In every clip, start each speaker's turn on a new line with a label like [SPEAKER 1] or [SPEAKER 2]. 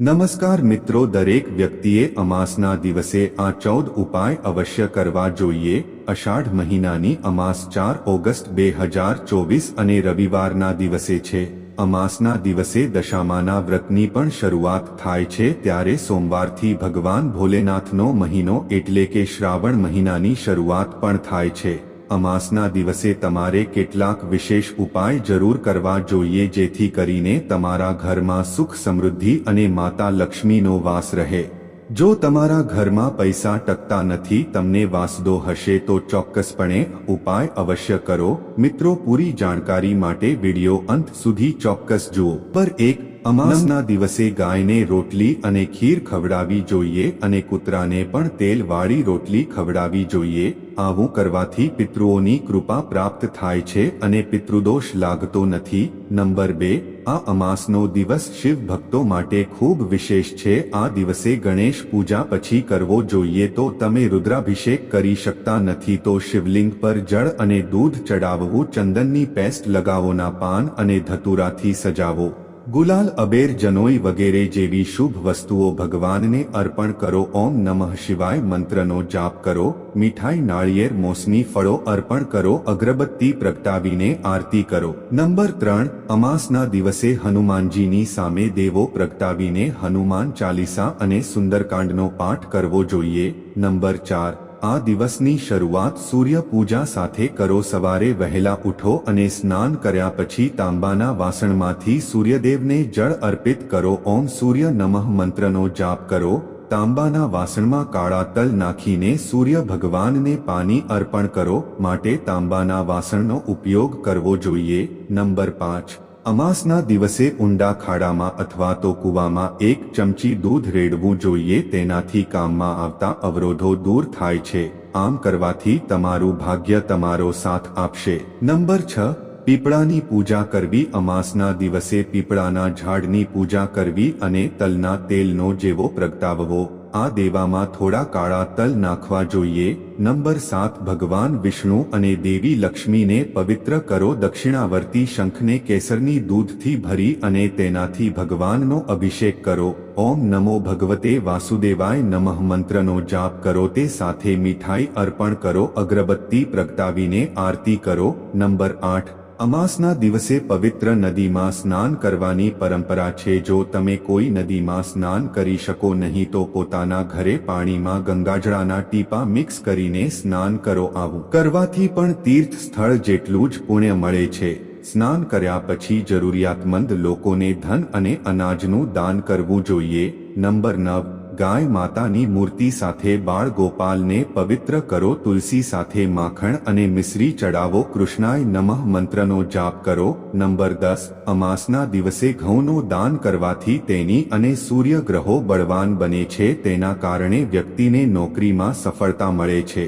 [SPEAKER 1] નમસ્કાર મિત્રો, દરેક વ્યક્તિએ અમાસના દિવસે આ ચૌદ ઉપાય અવશ્ય કરવા જોઈએ. અષાઢ મહિનાની અમાસ ચાર ઓગસ્ટ બે હજાર ચોવીસ અને રવિવારના દિવસે છે. અમાસના દિવસે દશામાના વ્રતની પણ શરૂઆત થાય છે ત્યારે સોમવારથી ભગવાન ભોલેનાથનો મહિનો એટલે કે શ્રાવણ મહિનાની શરૂઆત પણ થાય છે. અમાસના દિવસે તમારે કેટલાક વિશેષ ઉપાય જરૂર કરવા જોઈએ જેથી કરીને તમારા ઘરમાં સુખ સમૃદ્ધિ અને માતા લક્ષ્મીનો વાસ રહે. જો તમારા ઘરમાં પૈસા ટકતા નથી, તમને વાસદો હશે તો ચોક્કસપણે ઉપાય અવશ્ય કરો. મિત્રો, પૂરી જાણકારી માટે વિડિયો અંત સુધી ચોક્કસ જુઓ. પર એક અમાસના દિવસે ગાયને રોટલી અને ખીર ખવડાવી જોઈએ અને કૂતરાને પણ તેલવાળી રોટલી ખવડાવી જોઈએ. આવું કરવાથી પિતૃઓની કૃપા પ્રાપ્ત થાય છે અને પિતૃદોષ લાગતો નથી. નંબર બે, આ અમાસનો દિવસ શિવ ભક્તો માટે ખૂબ વિશેષ છે. આ દિવસે ગણેશ પૂજા પછી કરવો જોઈએ તો તમે રુદ્રાભિષેક કરી શકતા નથી તો શિવલિંગ પર જળ અને દૂધ ચડાવવું, ચંદનની પેસ્ટ લગાવોના પાન અને ધતુરાથી સજાવો. ગુલાલ અબેર જનોઈ વગેરે જેવી શુભ વસ્તુઓ ભગવાનને અર્પણ કરો. ઓમ નમઃ શિવાય મંત્રનો જાપ કરો. મીઠાઈ, નાળિયેર, મોસમી ફળો અર્પણ કરો. અગરબત્તી પ્રગટાવીને આરતી કરો. નંબર ત્રણ, અમાસના દિવસે હનુમાનજીની સામે દેવો પ્રગટાવીને હનુમાન ચાલીસા અને સુંદરકાંડનો પાઠ કરવો જોઈએ. નંબર ચાર આ દિવસની શરૂઆત સૂર્ય પૂજા સાથે કરો. સવારે વહેલા ઉઠો અને સ્નાન કર્યા પછી તાંબાના વાસણમાંથી સૂર્યદેવને જળ અર્પિત કરો. ઓમ સૂર્ય નમઃ મંત્રનો જાપ કરો. તાંબાના વાસણમાં કાળા તલ નાખીને સૂર્ય ભગવાનને પાણી અર્પણ કરો. માટે તાંબાના વાસણનો ઉપયોગ કરવો જોઈએ. નંબર પાંચ. અમાસના દિવસે ઊંડા ખાડામાં અથવા તો કૂવામાં એક ચમચી દૂધ રેડવું જોઈએ તેનાથી કામમાં આવતા અવરોધો દૂર થાય છે. આમ કરવાથી તમારું ભાગ્ય તમારો સાથ આપશે. નંબર છ. પીપળાની પૂજા કરવી. અમાસના દિવસે પીપળાના ઝાડની પૂજા કરવી અને તલના તેલનો જેવો પ્રગટાવવો. આ દેવામાં થોડા કાળા તલ નાખવા જોઈએ. નંબર સાત, ભગવાન વિષ્ણુ અને દેવી લક્ષ્મીને પવિત્ર કરો દક્ષિણાવર્તી શંખને કેસરની દૂધથી ભરી અને તેનાથી ભગવાનનો અભિષેક કરો. ઓમ નમો ભગવતે વાસુદેવાય નમઃ મંત્રનો જાપ કરો, તે સાથે મીઠાઈ અર્પણ કરો, અગરબત્તી પ્રગટાવીને આરતી કરો. નંબર આઠ અમાસના દિવસે પવિત્ર નદીમાં સ્નાન કરવાની પરંપરા છે. જો તમે કોઈ નદીમાં સ્નાન કરી શકો નહીં, તો પોતાના ઘરે પાણીમાં ગંગાજળાના ટીપા મિક્સ કરીને સ્નાન કરો. આવું કરવાથી પણ તીર્થ સ્થળ જેટલું જ પુણ્ય મળે છે. સ્નાન કર્યા પછી જરૂરિયાતમંદ લોકોને ધન અને અનાજનું દાન કરવું જોઈએ. નંબર નવ ગાય માતાની મૂર્તિ સાથે બાળ ગોપાલને પવિત્ર કરો, તુલસી સાથે માખણ અને મિશ્રી ચડાવો, કૃષ્ણાય નમઃ મંત્રનો જાપ કરો. નંબર દસ, અમાસના દિવસે ઘઉંનું દાન કરવાથી તેની અને સૂર્ય ગ્રહો બળવાન બને છે, તેના કારણે વ્યક્તિને નોકરીમાં સફળતા મળે છે.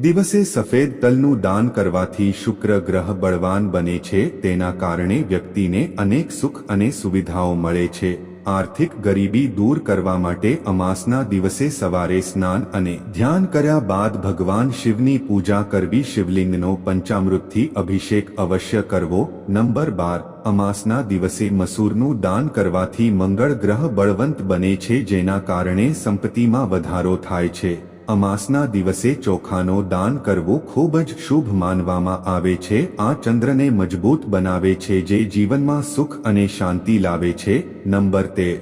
[SPEAKER 1] દિવસે સફેદ તલનું દાન કરવાથી શુક્ર ગ્રહ બળવાન બને છે, તેના કારણે વ્યક્તિને અનેક સુખ અને સુવિધાઓ મળે છે. આર્થિક ગરીબી દૂર કરવા માટે અમાસના દિવસે સવારે સ્નાન અને ધ્યાન કર્યા બાદ ભગવાન શિવની પૂજા કરવી શિવલિંગનો પંચામૃતથી અભિષેક અવશ્ય કરવો. નંબર બાર, અમાસના દિવસે મસૂરનું દાન કરવાથી મંગળ ગ્રહ બળવંત બને છે જેના કારણે સંપત્તિમાં વધારો થાય છે. અમાસના દિવસે ચોખાનો દાન કરવું ખૂબ જ શુભ માનવામાં આવે છે. આ ચંદ્રને મજબૂત બનાવે છે જે જીવનમાં સુખ અને શાંતિ લાવે છે. નંબર તેર.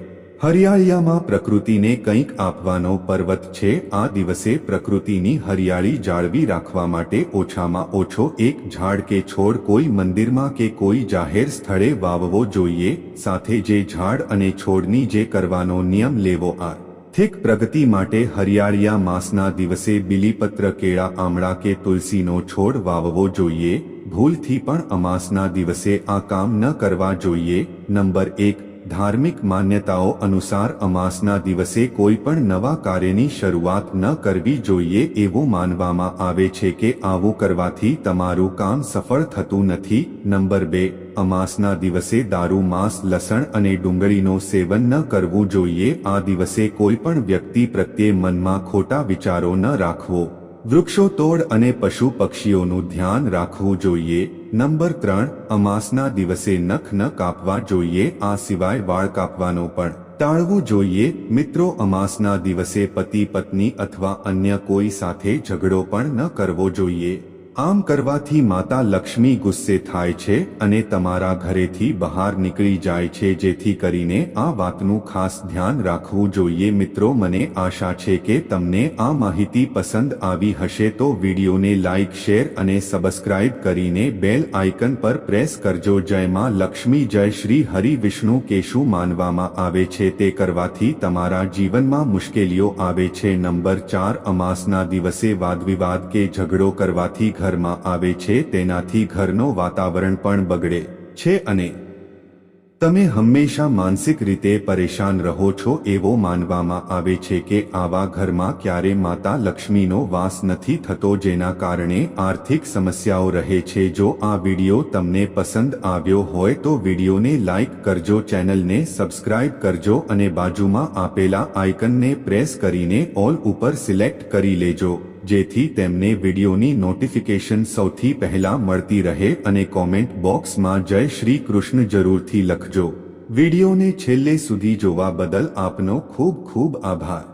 [SPEAKER 1] હરિયાળિયામાં પ્રકૃતિને કંઈક આપવાનો પર્વત છે. આ દિવસે પ્રકૃતિની હરિયાળી જાળવી રાખવા માટે ઓછામાં ઓછો એક ઝાડ કે છોડ કોઈ મંદિરમાં કે કોઈ જાહેર સ્થળે વાવવો જોઈએ. સાથે જે ઝાડ અને છોડની જે કરવાનો નિયમ લેવો આ આર્થિક પ્રગતિ માટે હરિયાળિયા માસના દિવસે બિલીપત્ર કેળા, આમળા કે તુલસીનો છોડ વાવવો જોઈએ. ભૂલથી પણ અમાસના દિવસે આ કામ ન કરવા જોઈએ. નંબર એક, ધાર્મિક માન્યતાઓ અનુસાર અમાસના દિવસે કોઈ પણ નવા કાર્યની શરૂઆત ન કરવી જોઈએ એવું માનવામાં આવે છે કે આવું કરવાથી તમારું કામ સફળ થતું નથી. નંબર બે અમાસના દિવસે દારૂ, માંસ, લસણ અને ડુંગળીનો સેવન ન કરવું જોઈએ. આ દિવસે કોઈ પણ વ્યક્તિ પ્રત્યે મનમાં ખોટા વિચારો ન રાખવો. વૃક્ષો, તોડ અને પશુ પક્ષીઓનું ધ્યાન રાખવું જોઈએ. નંબર ત્રણ, અમાસના દિવસે નખ ન કાપવા જોઈએ. આ સિવાય વાળ કાપવાનો પણ. ટાળવું જોઈએ. મિત્રો, અમાસના દિવસે પતિ, પત્ની અથવા અન્ય કોઈ સાથે ઝઘડો પણ ન કરવો જોઈએ. આમ કરવાથી માતા લક્ષ્મી ગુસ્સે થાય છે અને તમારા ઘરેથી બહાર નીકળી જાય છે, જેથી કરીને આ વાતનું ખાસ ધ્યાન રાખવું જોઈએ. મિત્રો, મને આશા છે કે તમને આ માહિતી પસંદ આવી હશે, તો વિડીયોને લાઇક શેર અને સબસ્ક્રાઇબ કરીને બેલ આઇકન પર પ્રેસ કરજો. જય માં લક્ષ્મી, જય શ્રી હરિ વિષ્ણુ કે શું માનવામાં આવે છે. તે કરવાથી તમારા જીવનમાં મુશ્કેલીઓ આવે છે. નંબર ચાર, અમાસના દિવસે વાદવિવાદ કે ઝઘડો કરવાથી ઘરમાં આવે છે તેનાથી ઘરનો વાતાવરણ પણ બગડે છે અને તમે હંમેશા માનસિક રીતે પરેશાન રહો છો એવો માનવામાં આવે છે કે આવા ઘરમાં ક્યારે માતા લક્ષ્મીનો વાસ નથી થતો જેના કારણે આર્થિક સમસ્યાઓ રહે છે. જો આ વિડિયો તમને પસંદ આવ્યો હોય તો વિડિયોને લાઇક કરજો, ચેનલને સબસ્ક્રાઇબ કરજો અને બાજુમાં આપેલા આઇકનને પ્રેસ કરીને ઓલ ઉપર સિલેક્ટ કરી લેજો. જેથી તેમને વિડીયોની નોટિફિકેશન સૌથી પહેલા મળતી રહે અને કોમેન્ટ બોક્સમાં જય શ્રી કૃષ્ણ જરૂરથી લખજો. વિડીયોને છેલ્લે સુધી જોવા બદલ આપનો ખૂબ ખૂબ આભાર.